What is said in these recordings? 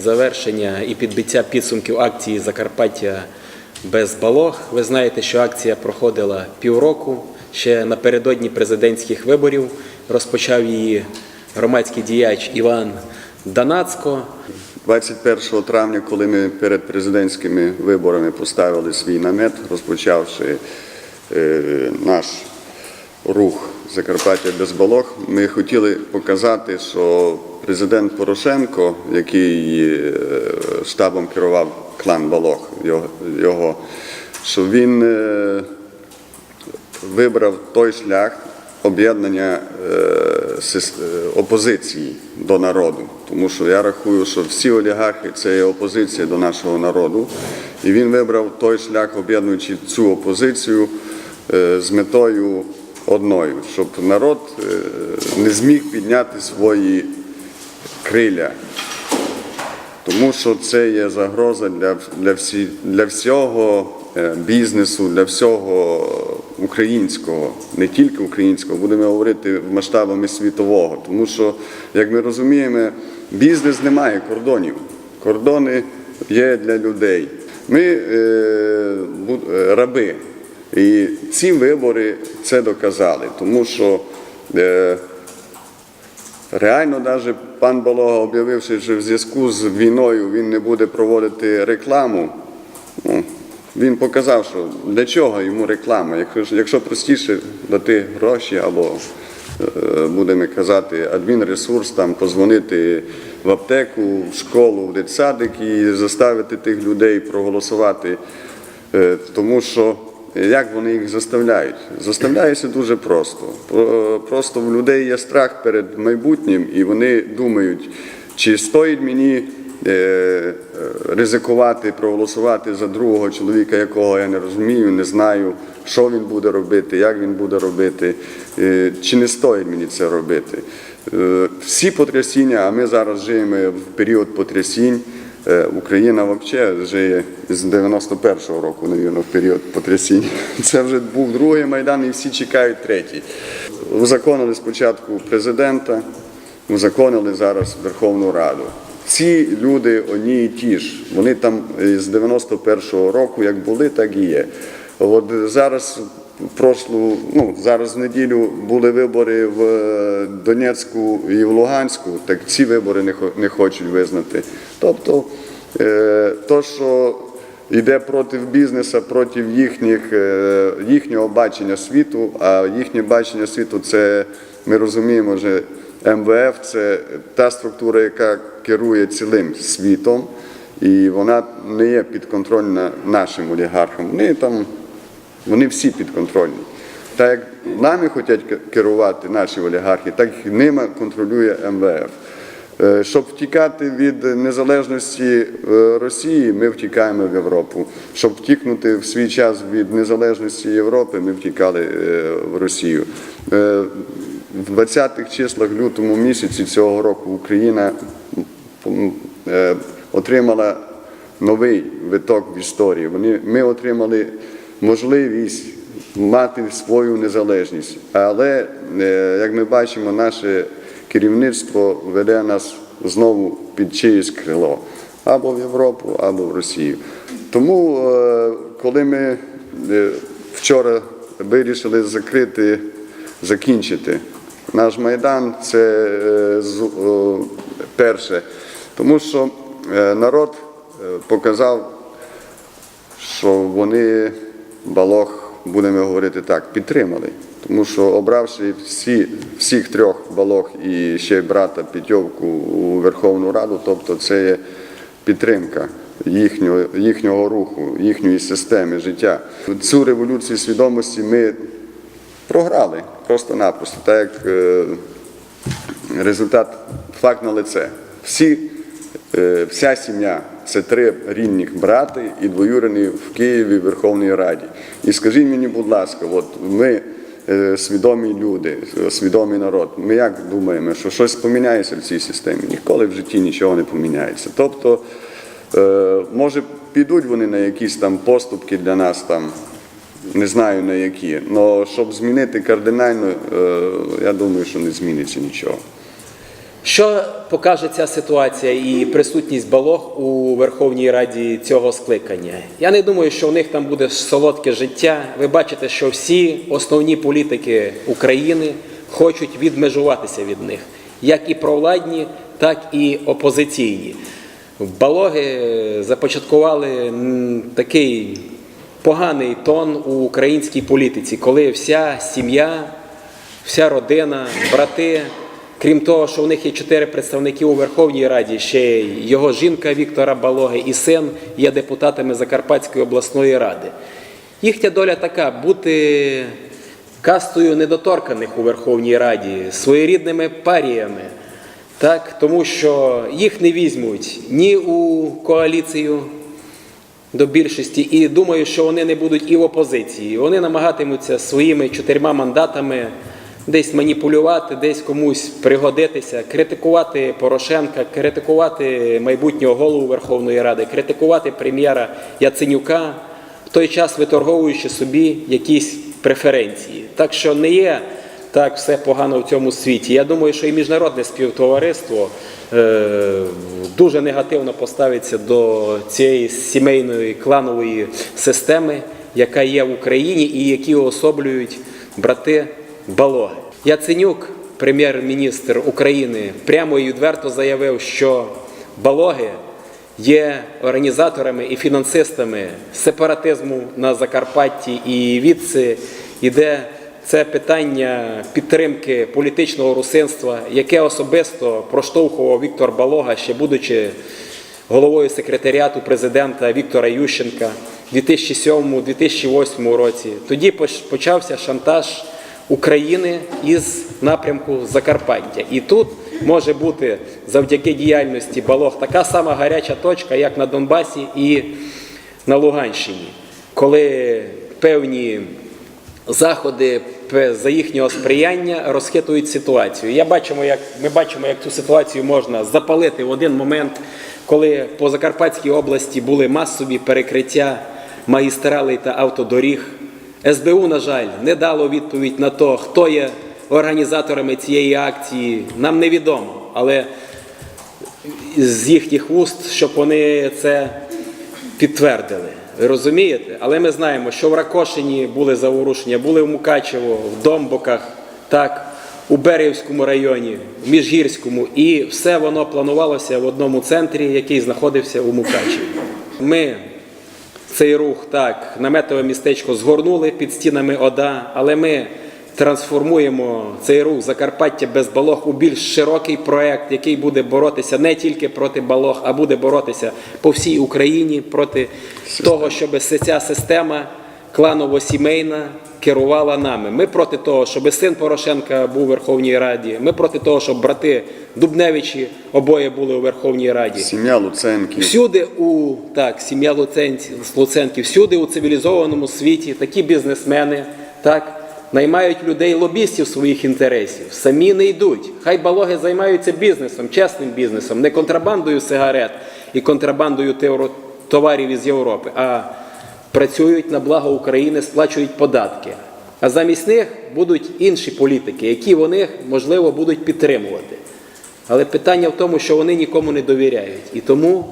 завершення і підбиття підсумків акції Закарпаття без балог. Ви знаєте, що акція проходила півроку. Ще напередодні президентських виборів розпочав її громадський діяч Іван Данацько. 21 травня, коли ми перед президентськими виборами поставили свій намет, розпочавши е, наш рух Закарпаття без балог, ми хотіли показати, що президент Порошенко, який е, штабом керував клан Балог, його, що він е, вибрав той шлях об'єднання е, опозиції до народу. Тому що я рахую, що всі олігархи це є опозиція до нашого народу. І він вибрав той шлях, об'єднуючи цю опозицію з метою одною, щоб народ е, не зміг підняти свої криля. Тому що це є загроза для, для, всі, для всього е, бізнесу, для всього українського, не тільки українського, будемо говорити масштабами світового. Тому що, як ми розуміємо, бізнес не має кордонів. Кордони є для людей. Ми е, е, раби. І ці вибори це доказали, тому що е, Реально, навіть пан Болога, об'явивши, що в зв'язку з війною він не буде проводити рекламу, ну, він показав, що для чого йому реклама. Якщо, якщо простіше дати гроші або, е, будемо казати, адмінресурс, там, позвонити в аптеку, в школу, в дитсадик і заставити тих людей проголосувати. Е, Тому що як вони їх заставляють? Заставляються дуже просто. Просто в людей є страх перед майбутнім, і вони думають, чи стоїть мені е, е, ризикувати, проголосувати за другого чоловіка, якого я не розумію, не знаю, що він буде робити, як він буде робити, е, чи не стоїть мені це робити. Всі потрясіння, а ми зараз живемо в період потрясінь. Е, Україна взагалі живе з 91-го року, навірно, в період потрясінь. Це вже був другий майдан, і всі чекають третій. Узаконили спочатку президента, узаконили зараз Верховну Раду. Ці люди одні і ті ж. Вони там з 91-го року як були, так і є. От зараз прошлу, ну зараз неділю були вибори в е, Донецьку і в Луганську, так ці вибори не, хочуть визнати. Тобто, е, то, що йде проти бізнесу, проти їхніх, е, їхнього бачення світу, а їхнє бачення світу це ми розуміємо вже. МВФ це та структура, яка керує цілим світом, і вона не є підконтрольна нашим олігархам. Вони там вони всі підконтрольні. Так як нами хочуть керувати наші олігархи, так і ними контролює МВФ. Е, Щоб втікати від незалежності е, Росії, ми втікаємо в Європу. Щоб втікнути в свій час від незалежності Європи, ми втікали е, в Росію. В 20-х числах лютому місяці цього року Україна отримала новий виток в історії. Ми отримали можливість мати свою незалежність. Але, е, як ми бачимо, наше керівництво веде нас знову під чиєсь крило або в Європу, або в Росію. Тому, е, коли ми е, вчора вирішили закрити, закінчити наш майдан, це перше, тому що народ показав що вони балог, будемо говорити так, підтримали. Тому що обравши всі, всіх трьох балог і ще брата Петьовку у Верховну Раду, тобто це є підтримка їхнього, їхнього руху, їхньої системи життя. Цю революцію свідомості ми програли просто-напросто, так як е, результат факт на лице. Всі, е, вся сім'я це три рідних брати і двоюрені в Києві в Верховній Раді. І скажіть мені, будь ласка, от ми е, свідомі люди, свідомий народ. Ми як думаємо, що щось поміняється в цій системі? Ніколи в житті нічого не поміняється. Тобто, е, може, підуть вони на якісь там поступки для нас там. Не знаю на які, але щоб змінити кардинально, е, я думаю, що не зміниться нічого. Що покаже ця ситуація і присутність балог у Верховній Раді цього скликання? Я не думаю, що у них там буде солодке життя. Ви бачите, що всі основні політики України хочуть відмежуватися від них, як і провладні, так і опозиційні. Балоги започаткували такий поганий тон у українській політиці, коли вся сім'я, вся родина, брати. Крім того, що у них є чотири представники у Верховній Раді, ще його жінка Віктора Балоги і син є депутатами Закарпатської обласної ради. Їхня доля така бути кастою недоторканих у Верховній Раді, своєрідними паріями. Так, тому що їх не візьмуть ні у коаліцію до більшості, і думаю, що вони не будуть і в опозиції. Вони намагатимуться своїми чотирма мандатами десь маніпулювати, десь комусь пригодитися, критикувати Порошенка, критикувати майбутнього голову Верховної Ради, критикувати прем'єра Яценюка, в той час виторговуючи собі якісь преференції. Так що не є так все погано в цьому світі. Я думаю, що і міжнародне співтовариство е, дуже негативно поставиться до цієї сімейної кланової системи, яка є в Україні і які уособлюють брати Балоги. Яценюк, прем'єр-міністр України, прямо і відверто заявив, що Балоги є організаторами і фінансистами сепаратизму на Закарпатті, і відси йде це питання підтримки політичного русинства, яке особисто проштовхував Віктор Балога, ще будучи головою секретаріату президента Віктора Ющенка в 2007-2008 році. Тоді поч- почався шантаж України із напрямку Закарпаття. І тут може бути завдяки діяльності Балог така сама гаряча точка, як на Донбасі і на Луганщині, коли певні заходи за їхнього сприяння розхитують ситуацію. Я бачимо, як ми бачимо, як цю ситуацію можна запалити в один момент, коли по Закарпатській області були масові перекриття магістралей та автодоріг. СБУ, на жаль, не дало відповідь на те, хто є організаторами цієї акції. Нам невідомо, але з їхніх вуст, щоб вони це підтвердили. Ви розумієте? Але ми знаємо, що в Ракошині були заворушення, були в Мукачево, в Домбоках, так, у Берівському районі, в Міжгірському, і все воно планувалося в одному центрі, який знаходився у Мукачеві. Ми цей рух так, наметове містечко згорнули під стінами ОДА, але ми трансформуємо цей рух Закарпаття без балог у більш широкий проект, який буде боротися не тільки проти балог, а буде боротися по всій Україні проти того, щоб ця система кланово-сімейна керувала нами. Ми проти того, щоб син Порошенка був у Верховній Раді. Ми проти того, щоб брати Дубневичі обоє були у Верховній Раді. Сім'я Луценків. Всюди у так, сім'я Луценків, всюди у цивілізованому світі такі бізнесмени так наймають людей лобістів своїх інтересів. Самі не йдуть. Хай балоги займаються бізнесом, чесним бізнесом, не контрабандою сигарет і контрабандою товарів із Європи, а працюють на благо України, сплачують податки. А замість них будуть інші політики, які вони, можливо, будуть підтримувати. Але питання в тому, що вони нікому не довіряють. І тому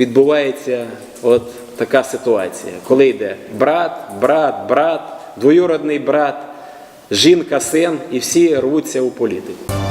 відбувається от така ситуація, коли йде брат, брат, брат, двоюродний брат, жінка, син, і всі рвуться у політику.